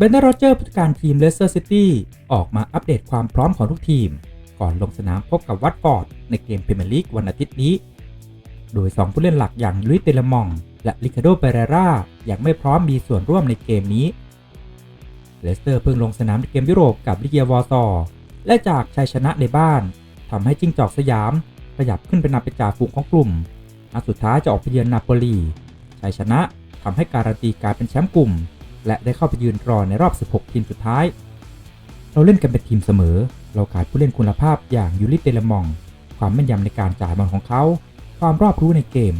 นเดอร์โรเจอร์ผู้จัดการทีมเลสเตอร์ซิตี้ออกมาอัปเดตความพร้อมของทุกทีม ก่อนลงสนามพบกับวัตฟอร์ดในเกมพรีเมียร์ลีกวันอาทิตย์นี้ โดย 2 ผู้เล่นหลักอย่างลุยเตลมอง และลิคาโดเปเรรายังไม่พร้อมมีส่วนร่วมในเกมนี้เลสเตอร์เพิ่งลงสนามในเกมยุโรปกับลิเกียวอร์ซอและจากชัยชนะในบ้านทำให้จิ้งจอกสยามขยับขึ้นเป็นนำเป็นจ่าฝูงของกลุ่มนัดสุดท้ายจะออกไปเยือนนาโปลีชัยชนะทำให้การันตีการเป็นแชมป์กลุ่ม และได้เข้าไปยืนรอในรอบ 16 ทีมสุดท้าย เราเล่นกันเป็นทีมเสมอ เราขาดผู้เล่นคุณภาพอย่างยูริเตเลมอง ความแม่นยำในการจ่ายบอลของเขา ความรอบรู้ในเกม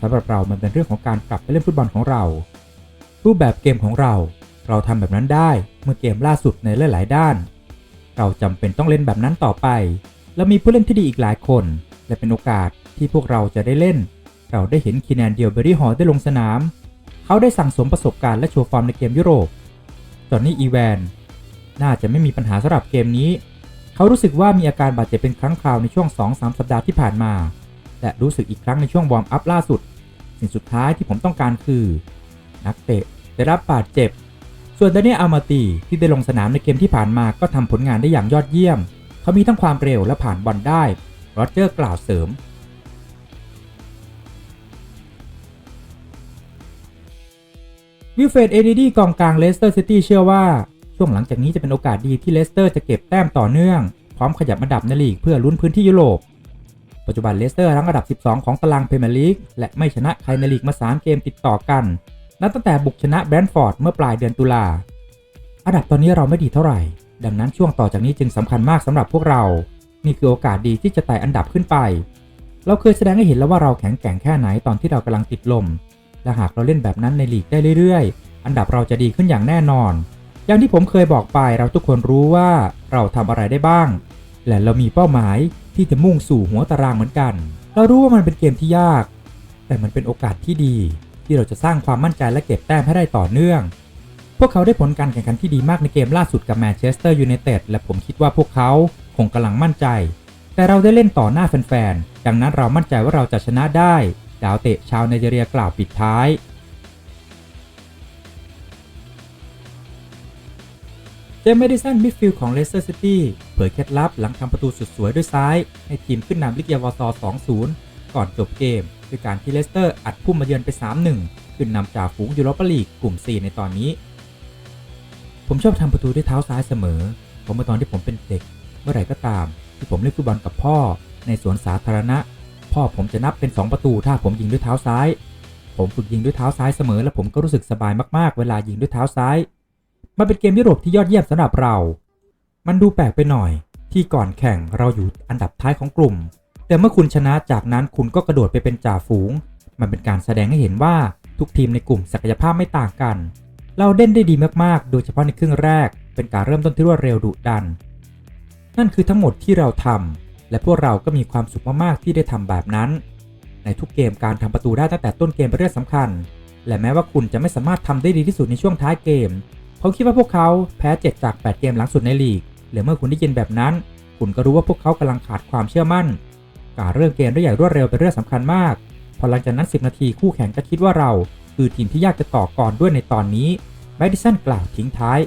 สำหรับเรามันเป็นเรื่องของการกลับไปเล่นฟุตบอลของเรา รูปแบบเกมของเรา เราทำแบบนั้นได้เมื่อเกมล่าสุดในหลาย ๆ ด้าน เราจำเป็นต้องเล่นแบบนั้นต่อไปและมีผู้เล่นที่ดีอีกหลายคน และเป็นโอกาสที่พวกเราจะได้เล่น เราได้เห็นคีแนนเดียวเบอรี่ฮอได้ลงสนาม เขาได้สั่งสมประสบการณ์และโชว์ฟอร์มในเกมยุโรป จอห์นนี่อีแวน น่าจะไม่มีปัญหาสำหรับเกมนี้ เขารู้สึกว่ามีอาการบาดเจ็บเป็นครั้งคราวในช่วง 2-3 สัปดาห์ที่ผ่านมา และรู้สึกอีกครั้งในช่วงวอร์มอัพล่าสุด สิ่งสุดท้ายที่ผมต้องการคือ นักเตะได้รับบาดเจ็บ ส่วนดานิเอลอามาตีที่ได้ลงสนามในเกมที่ผ่านมาก็ทำผลงานได้อย่างยอดเยี่ยม เขามีทั้งความเร็วและผ่านบอลได้โรเจอร์กล่าวเสริม วิลเฟดเอดีดีกองกลางเลสเตอร์ซิตี้เชื่อว่า ช่วงหลังจากนี้จะเป็นโอกาสดีที่เลสเตอร์จะเก็บแต้มต่อเนื่อง พร้อมขยับอันดับในลีกเพื่อลุ้นพื้นที่ยุโรป ปัจจุบันเลสเตอร์รั้งอันดับ 12 ของตารางพรีเมียร์ลีกและไม่ชนะใครในลีกมา 3 เกมติดต่อกัน นับตั้งแต่บุกชนะแบรนท์ฟอร์ดเมื่อปลายเดือนตุลา อันดับตอนนี้เราไม่ดีเท่าไหร่ ดังนั้นช่วงต่อจากนี้จึงสำคัญมากสำหรับพวกเรา นี่คือโอกาสดีที่จะไต่อันดับขึ้นไป เราเคยแสดงให้เห็นแล้วว่าเราแข็งแกร่งแค่ไหนตอนที่เรากำลังติดลม และหากเราเล่นแบบนั้นในลีกได้เรื่อยๆ อันดับเราจะดีขึ้นอย่างแน่นอน อย่างที่ผมเคยบอกไปเราทุกคนรู้ว่าเราทำอะไรได้บ้าง และเรามีเป้าหมายที่จะมุ่งสู่หัวตารางเหมือนกัน เรารู้ว่ามันเป็นเกมที่ยาก แต่มันเป็นโอกาสที่ดี ที่เราจะสร้างความมั่นใจและเก็บแต้มให้ได้ต่อเนื่อง พวกเขาได้ผลการแข่งขันที่ดีมากในเกมล่าสุดกับแมนเชสเตอร์ยูไนเต็ดและผมคิดว่าพวกเขาคงกำลังมั่นใจ แต่เราได้เล่นต่อหน้าแฟนๆ ดังนั้นเรามั่นใจว่าเราจะชนะได้ ดาวเตะชาวไนจีเรียกล่าวปิดท้ายเจมส์เมดิสันมิดฟิลด์ของเลสเตอร์ซิตี้เผยเคล็ดลับหลังทำประตูสุดสวยด้วยซ้าย ให้ทีมขึ้นนำลิเกเยาวซอ2-0 ก่อนจบเกม ด้วยการที่เลสเตอร์อัดพุ่มมาเยือนไป 3-1 ขึ้นนำจ่าฝูงยูโรปาลีกกลุ่ม 4 ในตอนนี้ ผมชอบทำประตูด้วยเท้าซ้ายเสมอ ผมเมื่อตอนที่ผมเป็นเด็ก เมื่อไหร่ก็ตาม ที่ผมเล่นฟุตบอลกับพ่อ ในสวนสาธารณะ พ่อผมจะนับเป็น 2 ประตู ถ้าผมยิงด้วยเท้าซ้าย ผมฝึกยิงด้วยเท้าซ้ายเสมอและผมก็รู้สึกสบายมากๆ เวลายิงด้วยเท้าซ้าย มันเป็นเกมยุโรปที่ยอดเยี่ยมสำหรับเรา มันดูแปลกไปหน่อย ที่ก่อนแข่งเราอยู่อันดับท้ายของกลุ่ม แต่เมื่อคุณชนะจากนั้นคุณก็กระโดดไปเป็นจ่าฝูง มันเป็นการแสดงให้เห็นว่าทุกทีมในกลุ่มศักยภาพไม่ต่างกัน เราเล่นได้ดีมากๆ โดยเฉพาะในครึ่งแรก เป็นการเริ่มต้นที่รวดเร็วดุดัน นั่นคือทั้งหมดที่เราทำ และพวกเราก็มีความสุขมากๆที่ได้ทำแบบนั้น ในทุกเกมการทำประตูได้ตั้งแต่ต้นเกมเป็นเรื่องสำคัญ และแม้ว่าคุณจะไม่สามารถทำได้ดีที่สุดในช่วงท้ายเกมเขาคิดว่าพวกเขาแพ้7จาก 8 เกมหลังสุดในลีกหรือเมื่อคุณได้ยินแบบนั้น คุณก็รู้ว่าพวกเขากำลังขาดความเชื่อมั่น การเริ่มเกมได้อย่างรวดเร็วเป็นเรื่องสำคัญมาก พอหลังจากนั้น 10 นาทีคู่แข่งก็คิดว่าเรา คือทีมที่ยากจะต่อกรด้วยในตอนนี้แมดิสันกล่าวทิ้งท้าย